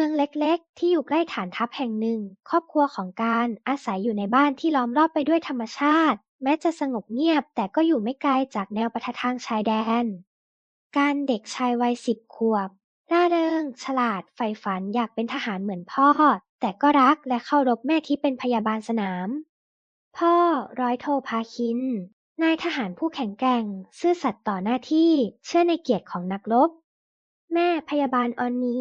มืองเล็กๆ ที่อยู่ใกล้ฐานทัพแห่งหนึ่ง ครอบครัวของการอาศัยอยู่ในบ้านที่ล้อมรอบไปด้วยธรรมชาติ แม้จะสงบเงียบแต่ก็อยู่ไม่ไกลจากแนวปะทะทางชายแดน การเด็กชายวัยสิบขวบร่าเริง ฉลาดใฝ่ฝันอยากเป็นทหารเหมือนพ่อ แต่ก็รักและเคารพแม่ที่เป็นพยาบาลสนาม พ่อร้อยโทพาคิน นายทหารผู้แข็งแกร่ง ซื่อสัตย์ต่อหน้าที่ เชื่อในเกียรติของนักรบ แม่พยาบาลออนนี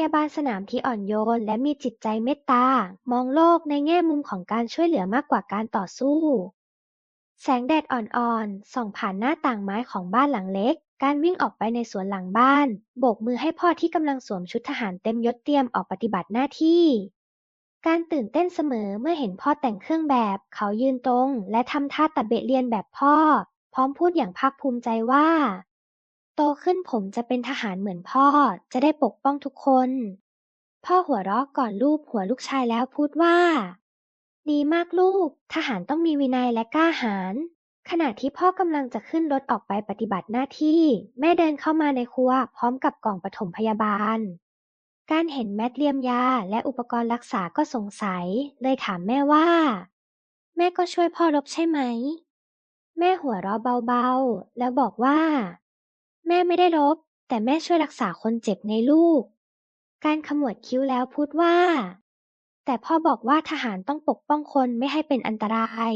ยาบาลสนามที่อ่อนโยนและมีจิตใจเมตตา มองโลกในแง่มุมของการช่วยเหลือมากกว่าการต่อสู้ แสงแดดอ่อนๆ ส่องผ่านหน้าต่างไม้ของบ้านหลังเล็ก การวิ่งออกไปในสวนหลังบ้าน โบกมือให้พ่อที่กำลังสวมชุดทหารเต็มยศเตรียมออกปฏิบัติหน้าที่ การตื่นเต้นเสมอเมื่อเห็นพ่อแต่งเครื่องแบบ เขายืนตรง และทำท่าตะเบะเรียนแบบพ่อ พร้อมพูดอย่างภาคภูมิใจว่า ขึ้นผมจะเป็นทหารเหมือนพ่อ จะได้ปกป้องทุกคน พ่อหัวเราะก่อนลูบหัวลูกชายแล้วพูดว่า ดีมากลูก ทหารต้องมีวินัยและกล้าหาญ ขณะที่พ่อกำลังจะขึ้นรถออกไปปฏิบัติหน้าที่ แม่เดินเข้ามาในครัวพร้อมกับกล่องปฐมพยาบาล การเห็นแมทเลียมยาและอุปกรณ์รักษาก็สงสัย เลยถามแม่ว่า แม่ก็ช่วยพ่อรบใช่ไหม แม่หัวเราะเบาๆ แล้วบอกว่า แม่ไม่ได้รบ แต่แม่ช่วยรักษาคนเจ็บไงลูก การขมวดคิ้วแล้วพูดว่า แต่พ่อบอกว่าทหารต้องปกป้องคนไม่ให้เป็นอันตราย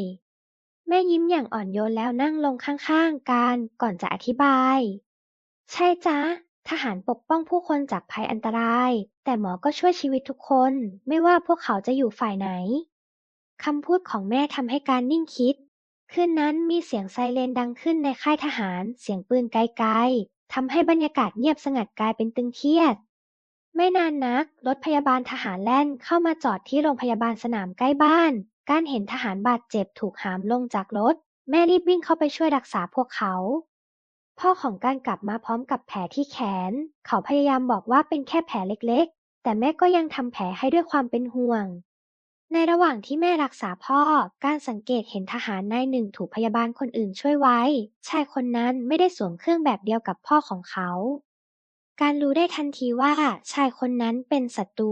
แม่ยิ้มอย่างอ่อนโยนแล้วนั่งลงข้างๆการก่อนจะอธิบาย ใช่จ๊ะทหารปกป้องผู้คนจากภัยอันตราย แต่หมอก็ช่วยชีวิตทุกคน ไม่ว่าพวกเขาจะอยู่ฝ่ายไหนคำพูดของแม่ทำให้การนิ่งคิด คืนนั้นมีเสียงไซเรนดังขึ้นในค่ายทหาร เสียงปืนไกล ๆ ทำให้บรรยากาศเงียบสงัดกลายเป็นตึงเครียด ไม่นานนัก รถพยาบาลทหารแล่นเข้ามาจอดที่โรงพยาบาลสนามใกล้บ้าน การเห็นทหารบาดเจ็บถูกหามลงจากรถ แม่รีบวิ่งเข้าไปช่วยรักษาพวกเขา พ่อของการกลับมาพร้อมกับแผลที่แขน เขาพยายามบอกว่าเป็นแค่แผลเล็ก ๆ แต่แม่ก็ยังทำแผลให้ด้วยความเป็นห่วง ในระหว่างที่แม่รักษาพ่อ การสังเกตเห็นทหารนายหนึ่งถูกพยาบาลคนอื่นช่วยไว้ ชายคนนั้นไม่ได้สวมเครื่องแบบเดียวกับพ่อของเขา การรู้ได้ทันทีว่าชายคนนั้นเป็นศัตรู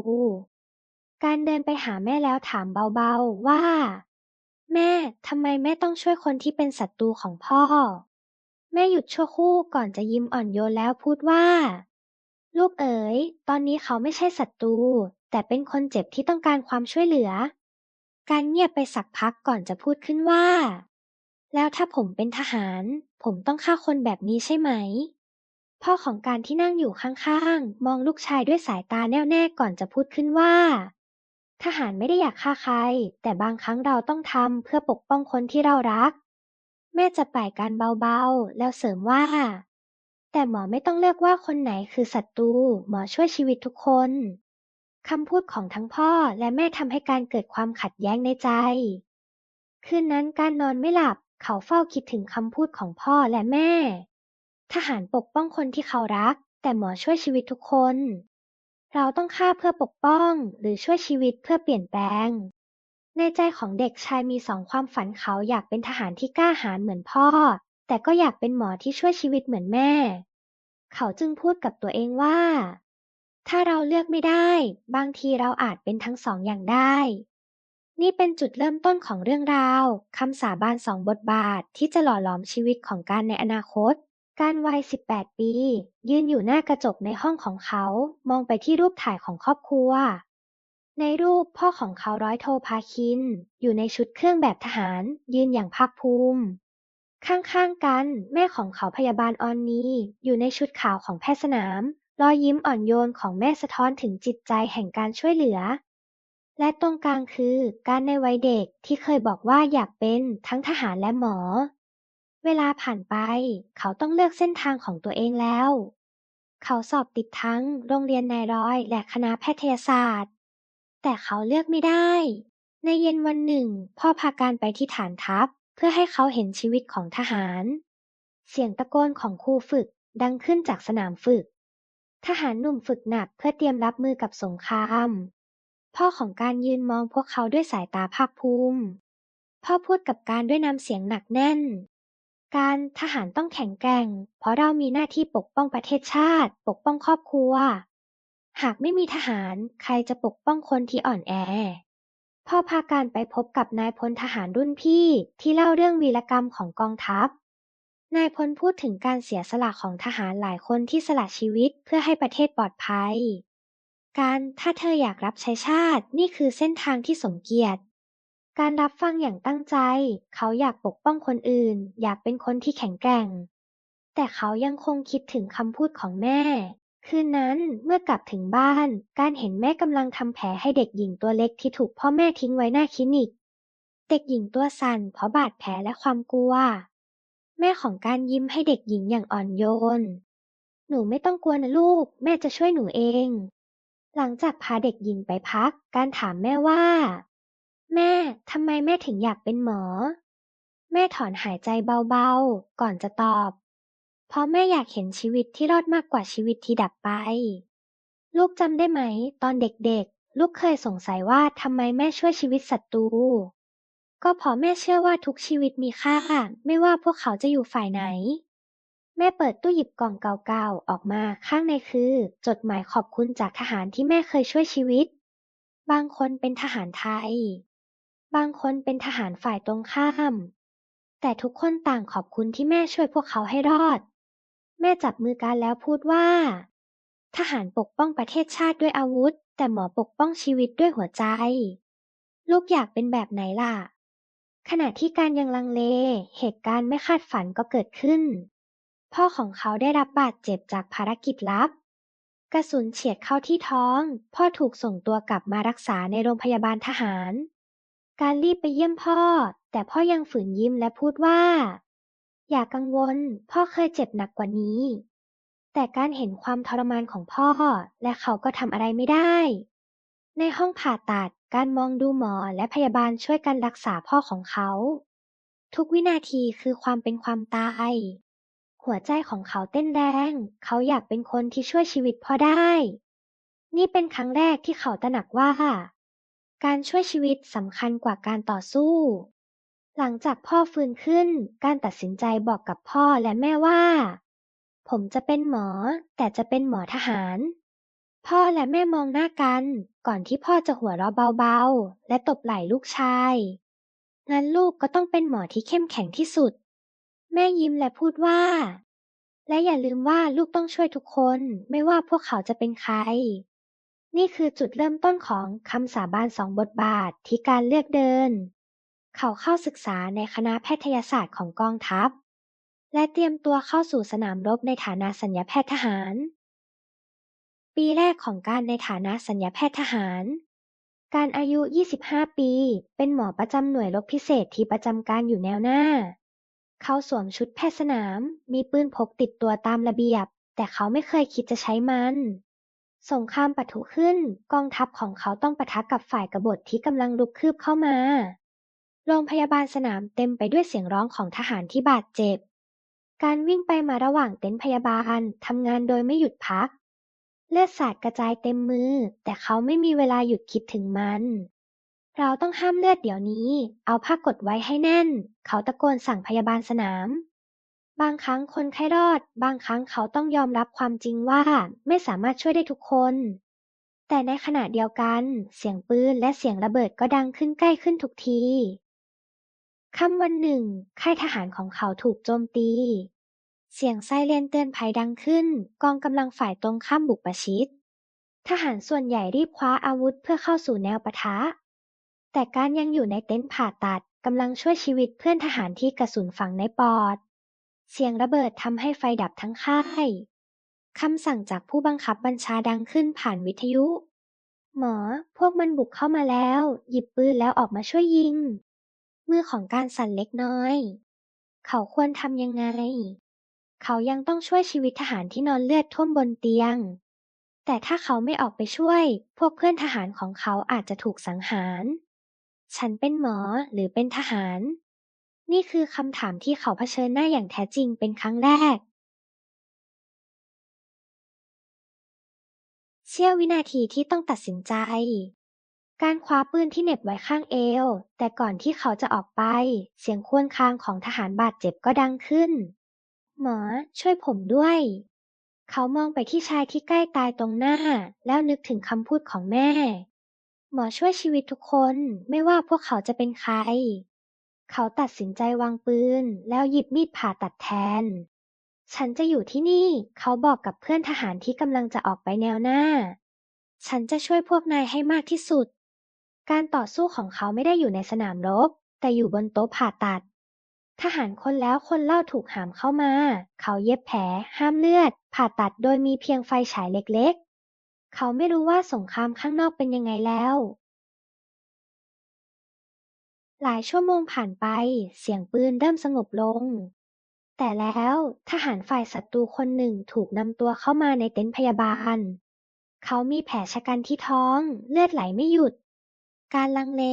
การเดินไปหาแม่แล้วถามเบาๆว่า แม่ทำไมแม่ต้องช่วยคนที่เป็นศัตรูของพ่อ แม่หยุดชั่วครู่ก่อนจะยิ้มอ่อนโยนแล้วพูดว่า ลูกเอ๋ย ตอนนี้เขาไม่ใช่ศัตรู แต่เป็นคนเจ็บที่ต้องการความช่วยเหลือ การเงียบไปสักพักก่อนจะพูดขึ้นว่า แล้วถ้าผมเป็นทหาร ผมต้องฆ่าคนแบบนี้ใช่ไหม พ่อของการที่นั่งอยู่ข้างๆ มองลูกชายด้วยสายตาแน่วแน่ก่อนจะพูดขึ้นว่า ทหารไม่ได้อยากฆ่าใคร แต่บางครั้งเราต้องทำเพื่อปกป้องคนที่เรารัก แม่จะป่ายการเบาๆ แล้วเสริมว่าแต่หมอไม่ต้องเลือกว่าคนไหนคือศัตรู หมอช่วยชีวิตทุกคน คำพูดของทั้งพ่อและแม่ทำให้การเกิดความขัดแย้งในใจ คืนนั้นการนอนไม่หลับ เขาเฝ้าคิดถึงคำพูดของพ่อและแม่ ทหารปกป้องคนที่เขารัก แต่หมอช่วยชีวิตทุกคน เราต้องฆ่าเพื่อปกป้อง หรือช่วยชีวิตเพื่อเปลี่ยนแปลง ในใจของเด็กชายมีสองความฝันเขาอยากเป็นทหารที่กล้าหาญเหมือนพ่อ แต่ก็อยากเป็นหมอที่ช่วยชีวิตเหมือนแม่ เขาจึงพูดกับตัวเองว่า ถ้าเราเลือกไม่ได้ บางทีเราอาจเป็นทั้งสองอย่างได้ นี่เป็นจุดเริ่มต้นของเรื่องราวคำสาบานสองบทบาทที่จะหล่อหลอมชีวิตของการในอนาคต การวัย 18 ปี ยืนอยู่หน้ากระจกในห้องของเขา มองไปที่รูปถ่ายของครอบครัว ในรูปพ่อของเขาร้อยโทพาคิน อยู่ในชุดเครื่องแบบทหาร ยืนอย่างภาคภูมิข้างๆกัน แม่ของเขาพยาบาลออนนีอยู่ในชุดขาวของแพทย์สนาม รอยยิ้มอ่อนโยนของแม่สะท้อนถึงจิตใจแห่งการช่วยเหลือ และตรงกลางคือ การในวัยเด็กที่เคยบอกว่าอยากเป็นทั้งทหารและหมอ เวลาผ่านไป เขาต้องเลือกเส้นทางของตัวเองแล้ว เขาสอบติดทั้งโรงเรียนนายร้อยและคณะแพทยศาสตร์ แต่เขาเลือกไม่ได้ ในเย็นวันหนึ่ง พ่อพาการไปที่ฐานทัพ เพื่อให้เขาเห็นชีวิตของทหาร เสียงตะโกนของครูฝึกดังขึ้นจากสนามฝึก ทหารหนุ่มฝึกหนักเพื่อเตรียมรับมือกับสงคราม พ่อของการยืนมองพวกเขาด้วยสายตาภาคภูมิ พ่อพูดกับการด้วยน้ำเสียงหนักแน่น การทหารต้องแข็งแกร่ง เพราะเรามีหน้าที่ปกป้องประเทศชาติ ปกป้องครอบครัว หากไม่มีทหารใครจะปกป้องคนที่อ่อนแอ พ่อพาการไปพบกับนายพลทหารรุ่นพี่ที่เล่าเรื่องวีรกรรมของกองทัพ นายพลพูดถึงการเสียสละของทหารหลายคนที่สละชีวิตเพื่อให้ประเทศปลอดภัย การถ้าเธออยากรับใช้ชาตินี่คือเส้นทางที่สมเกียรติ การรับฟังอย่างตั้งใจ เขาอยากปกป้องคนอื่น อยากเป็นคนที่แข็งแกร่ง แต่เขายังคงคิดถึงคำพูดของแม่ คืนนั้นเมื่อกลับถึงบ้าน การเห็นแม่กำลังทำแผลให้เด็กหญิงตัวเล็กที่ถูกพ่อแม่ทิ้งไว้หน้าคลินิก เด็กหญิงตัวสั่นเพราะบาดแผลและความกลัว แม่ของการยิ้มให้เด็กหญิงอย่างอ่อนโยน หนูไม่ต้องกลัวนะลูก แม่จะช่วยหนูเอง หลังจากพาเด็กหญิงไปพัก การถามแม่ว่า แม่ทำไมแม่ถึงอยากเป็นหมอ แม่ถอนหายใจเบาๆ ก่อนจะตอบ เพราะแม่อยากเห็นชีวิตที่รอดมากกว่าชีวิตที่ดับไป ลูกจำได้ไหม ตอนเด็กๆ ลูกเคยสงสัยว่าทำไมแม่ช่วยชีวิตศัตรู ก็เพราะแม่เชื่อว่าทุกชีวิตมีค่า ไม่ว่าพวกเขาจะอยู่ฝ่ายไหน แม่เปิดตู้หยิบกล่องเก่าๆ ออกมาข้างในคือ จดหมายขอบคุณจากทหารที่แม่เคยช่วยชีวิต บางคนเป็นทหารไทย บางคนเป็นทหารฝ่ายตรงข้าม แต่ทุกคนต่างขอบคุณที่แม่ช่วยพวกเขาให้รอด แม่จับมือกันแล้วพูดว่า ทหารปกป้องประเทศชาติด้วยอาวุธ แต่หมอปกป้องชีวิตด้วยหัวใจ ลูกอยากเป็นแบบไหนล่ะ ขณะที่การยังลังเล เหตุการณ์ไม่คาดฝันก็เกิดขึ้น พ่อของเขาได้รับบาดเจ็บจากภารกิจลับ กระสุนเฉียดเข้าที่ท้อง พ่อถูกส่งตัวกลับมารักษาในโรงพยาบาลทหาร การรีบไปเยี่ยมพ่อ แต่พ่อยังฝืนยิ้มและพูดว่า อย่ากังวล พ่อเคยเจ็บหนักกว่านี้ แต่การเห็นความทรมานของพ่อและเขาก็ทำอะไรไม่ได้ ในห้องผ่าตัด การมองดูหมอและพยาบาลช่วยกันรักษาพ่อของเขา ทุกวินาทีคือความเป็นความตาย หัวใจของเขาเต้นแรง เขาอยากเป็นคนที่ช่วยชีวิตพ่อได้ นี่เป็นครั้งแรกที่เขาตระหนักว่า การช่วยชีวิตสำคัญกว่าการต่อสู้ หลังจากพ่อฟื้นขึ้น การตัดสินใจบอกกับพ่อและแม่ว่า ผมจะเป็นหมอ แต่จะเป็นหมอทหาร พ่อและแม่มองหน้ากัน ก่อนที่พ่อจะหัวเราะเบาๆ และตบไหล่ลูกชาย งั้นลูกก็ต้องเป็นหมอที่เข้มแข็งที่สุด แม่ยิ้มและพูดว่า และอย่าลืมว่าลูกต้องช่วยทุกคน ไม่ว่าพวกเขาจะเป็นใคร นี่คือจุดเริ่มต้นของคำสาบานสองบทบาทที่การเลือกเดิน เขาเข้าศึกษาในคณะแพทยศาสตร์ของกองทัพ และเตรียมตัวเข้าสู่สนามรบในฐานะสัญญาแพทย์ทหาร ปีแรกของการในฐานะสัญญาแพทย์ทหาร การอายุ 25 ปี เป็นหมอประจำหน่วยรบพิเศษที่ประจำการอยู่แนวหน้า เขาสวมชุดแพทย์สนาม มีปืนพกติดตัวตามระเบียบ แต่เขาไม่เคยคิดจะใช้มัน สงครามปะทุขึ้น กองทัพของเขาต้องปะทะกับฝ่ายกบฏที่กำลังลุกคืบเข้ามา โรงพยาบาลสนามเต็มไปด้วยเสียงร้องของทหารที่บาดเจ็บการวิ่งไปมาระหว่างเต็นท์พยาบาลทำงานโดยไม่หยุดพัก เลือดสาดกระจายเต็มมือ แต่เขาไม่มีเวลาหยุดคิดถึงมัน เราต้องห้ามเลือดเดี๋ยวนี้ เอาผ้ากดไว้ให้แน่น เขาตะโกนสั่งพยาบาลสนาม บางครั้งคนไข้รอด บางครั้งเขาต้องยอมรับความจริงว่าไม่สามารถช่วยได้ทุกคน แต่ในขณะเดียวกัน เสียงปืนและเสียงระเบิดก็ดังขึ้นใกล้ขึ้นทุกทีค่ำวันหนึ่ง ค่ายทหารของเขาถูกโจมตี เสียงไซเรนเตือนภัยดังขึ้น กองกำลังฝ่ายตรงข้ามบุกประชิด ทหารส่วนใหญ่รีบคว้าอาวุธเพื่อเข้าสู่แนวปะทะ แต่การยังอยู่ในเต็นท์ผ่าตัดกำลังช่วยชีวิตเพื่อนทหารที่กระสุนฝังในปอด เสียงระเบิดทำให้ไฟดับทั้งค่ายคำสั่งจากผู้บังคับบัญชาดังขึ้นผ่านวิทยุ หมอ พวกมันบุกเข้ามาแล้ว หยิบปืนแล้วออกมาช่วยยิง มือของการสั่นเล็กน้อย เขาควรทำยังไง เขายังต้องช่วยชีวิตทหารที่นอนเลือดท่วมบนเตียง แต่ถ้าเขาไม่ออกไปช่วย พวกเพื่อนทหารของเขาอาจจะถูกสังหาร ฉันเป็นหมอหรือเป็นทหาร นี่คือคำถามที่เขาเผชิญหน้าอย่างแท้จริงเป็นครั้งแรกเสี้ยววินาทีที่ต้องตัดสินใจ การคว้าปืนที่เหน็บไว้ข้างเอว แต่ก่อนที่เขาจะออกไป เสียงควญคางของทหารบาดเจ็บก็ดังขึ้น หมอ ช่วยผมด้วย เขามองไปที่ชายที่ใกล้ตายตรงหน้า แล้วนึกถึงคำพูดของแม่ หมอช่วยชีวิตทุกคนไม่ว่าพวกเขาจะเป็นใคร เขาตัดสินใจวางปืน แล้วหยิบมีดผ่าตัดแทน ฉันจะอยู่ที่นี่ เขาบอกกับเพื่อนทหารที่กำลังจะออกไปแนวหน้า ฉันจะช่วยพวกนายให้มากที่สุด การต่อสู้ของเขาไม่ได้อยู่ในสนามรบ แต่อยู่บนโต๊ะผ่าตัด ทหารคนแล้วคนเล่าถูกหามเข้ามา เขาเย็บแผล ห้ามเลือด ผ่าตัดโดยมีเพียงไฟฉายเล็กๆ เขาไม่รู้ว่าสงครามข้างนอกเป็นยังไงแล้ว หลายชั่วโมงผ่านไป เสียงปืนเริ่มสงบลง แต่แล้วทหารฝ่ายศัตรูคนหนึ่งถูกนำตัวเข้ามาในเต็นท์พยาบาล เขามีแผลชะกันที่ท้อง เลือดไหลไม่หยุด การลังเล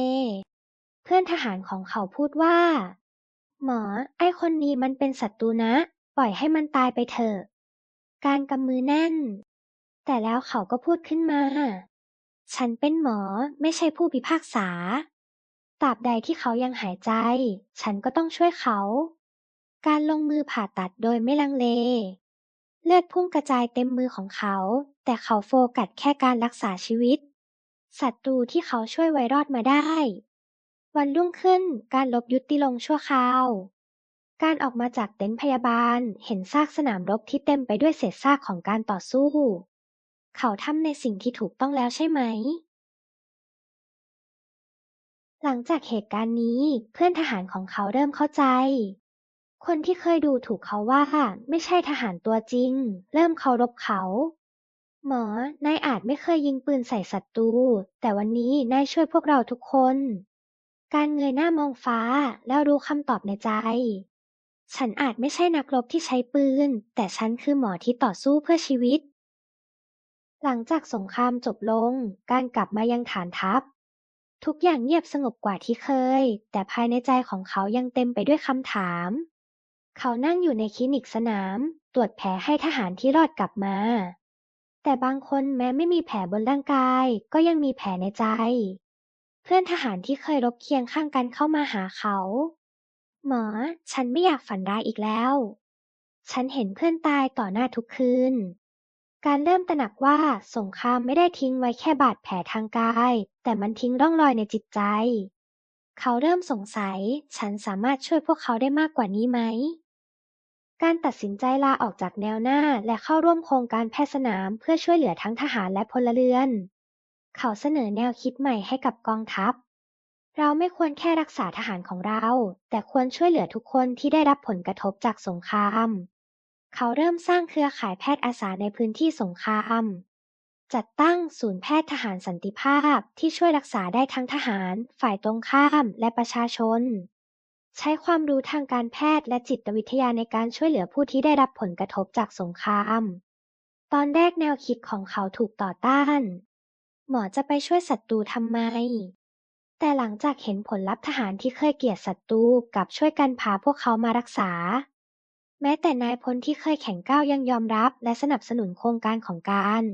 เพื่อนทหารของเขาพูดว่า หมอ ไอ้คนนี้มันเป็นศัตรูนะ ปล่อยให้มันตายไปเถอะ การกำมือแน่น แต่แล้วเขาก็พูดขึ้นมา ฉันเป็นหมอไม่ใช่ผู้พิพากษา ตราบใดที่เขายังหายใจ ฉันก็ต้องช่วยเขา การลงมือผ่าตัดโดยไม่ลังเล เลือดพุ่งกระจายเต็มมือของเขา แต่เขาโฟกัสแค่การรักษาชีวิตศัตรูที่เขาช่วยไว้รอดมาได้ วันรุ่งขึ้นการลบยุติลงชั่วคราว การออกมาจากเต็นท์พยาบาลเห็นซากสนามรบที่เต็มไปด้วยเศษซากของการต่อสู้ เขาทำในสิ่งที่ถูกต้องแล้วใช่ไหม หลังจากเหตุการณ์นี้เพื่อนทหารของเขาเริ่มเข้าใจ คนที่เคยดูถูกเขาว่าไม่ใช่ทหารตัวจริง เริ่มเคารพเขา หมอ นายอาจไม่เคยยิงปืนใส่ศัตรูแต่วันนี้นายช่วยพวกเราทุกคน การเงยหน้ามองฟ้าแล้วรู้คำตอบในใจ ฉันอาจไม่ใช่นักรบที่ใช้ปืน แต่ฉันคือหมอที่ต่อสู้เพื่อชีวิต หลังจากสงครามจบลง การกลับมายังฐานทัพ ทุกอย่างเงียบสงบกว่าที่เคย แต่ภายในใจของเขายังเต็มไปด้วยคำถาม เขานั่งอยู่ในคลินิกสนาม ตรวจแผลให้ทหารที่รอดกลับมา แต่บางคนแม้ไม่มีแผลบนร่างกาย ก็ยังมีแผลในใจ เพื่อนทหารที่เคยรบเคียงข้างกันเข้ามาหาเขา หมอ ฉันไม่อยากฝันร้ายอีกแล้ว ฉันเห็นเพื่อนตายต่อหน้าทุกคืน การเริ่มตระหนักว่าสงครามไม่ได้ทิ้งไว้แค่บาดแผลทางกาย แต่มันทิ้งร่องรอยในจิตใจ เขาเริ่มสงสัย ฉันสามารถช่วยพวกเขาได้มากกว่านี้ไหม การตัดสินใจลาออกจากแนวหน้าและเข้าร่วมโครงการแพทย์สนามเพื่อช่วยเหลือทั้งทหารและพลเรือน เขาเสนอแนวคิดใหม่ให้กับกองทัพ เราไม่ควรแค่รักษาทหารของเรา แต่ควรช่วยเหลือทุกคนที่ได้รับผลกระทบจากสงคราม เขาเริ่มสร้างเครือข่ายแพทย์อาสาในพื้นที่สงคราม จัดตั้งศูนย์แพทย์ทหารสันติภาพที่ช่วยรักษาได้ทั้งทหาร ฝ่ายตรงข้ามและประชาชน ใช้ความรู้ทางการแพทย์และจิตวิทยาในการช่วยเหลือผู้ที่ได้รับผลกระทบจากสงคราม ตอนแรกแนวคิดของเขาถูกต่อต้าน หมอจะไปช่วยศัตรูทำไม แต่หลังจากเห็นผลลัพธ์ทหารที่เคยเกลียดศัตรูกลับช่วยกันพาพวกเขามารักษา แม้แต่นายพลที่เคยแข็งก้าวยังยอมรับและสนับสนุนโครงการของการ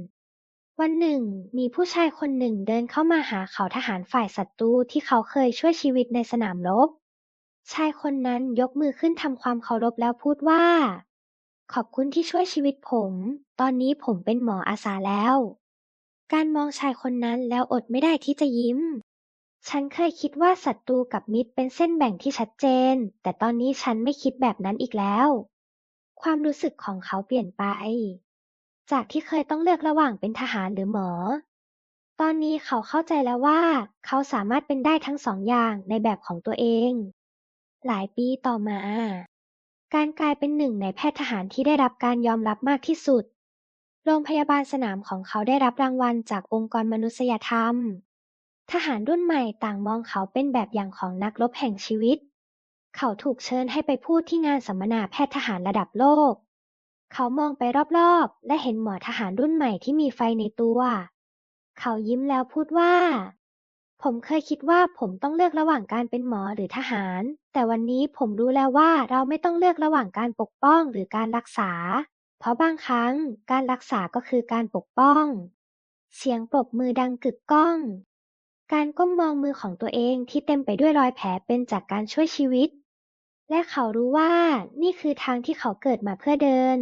วันหนึ่ง มีผู้ชายคนหนึ่งเดินเข้ามาหาเขาทหารฝ่ายศัตรูที่เขาเคยช่วยชีวิตในสนามรบ ชายคนนั้นยกมือขึ้นทำความเคารพแล้วพูดว่า ขอบคุณที่ช่วยชีวิตผม ตอนนี้ผมเป็นหมออาสาแล้ว การมองชายคนนั้นแล้วอดไม่ได้ที่จะยิ้ม ฉันเคยคิดว่าศัตรูกับมิตรเป็นเส้นแบ่งที่ชัดเจน แต่ตอนนี้ฉันไม่คิดแบบนั้นอีกแล้ว ความรู้สึกของเขาเปลี่ยนไป จากที่เคยต้องเลือกระหว่างเป็นทหารหรือหมอ ตอนนี้เขาเข้าใจแล้วว่า เขาสามารถเป็นได้ทั้งสองอย่างในแบบของตัวเอง หลายปีต่อมา การกลายเป็นหนึ่งในแพทย์ทหารที่ได้รับการยอมรับมากที่สุด โรงพยาบาลสนามของเขาได้รับรางวัลจากองค์กรมนุษยธรรม ทหารรุ่นใหม่ต่างมองเขาเป็นแบบอย่างของนักรบแห่งชีวิต เขาถูกเชิญให้ไปพูดที่งานสัมมนาแพทย์ทหารระดับโลก เขามองไปรอบๆ และเห็นหมอทหารรุ่นใหม่ที่มีไฟในตัว เขายิ้มแล้วพูดว่า ผมเคยคิดว่าผมต้องเลือกระหว่างการเป็นหมอหรือทหาร แต่วันนี้ผมรู้แล้วว่าเราไม่ต้องเลือกระหว่างการปกป้องหรือการรักษา เพราะบางครั้งการรักษาก็คือการปกป้อง เสียงปรบมือดังกึกก้อง การก้มมองมือของตัวเองที่เต็มไปด้วยรอยแผลเป็นจากการช่วยชีวิต และเขารู้ว่านี่คือทางที่เขาเกิดมาเพื่อเดิน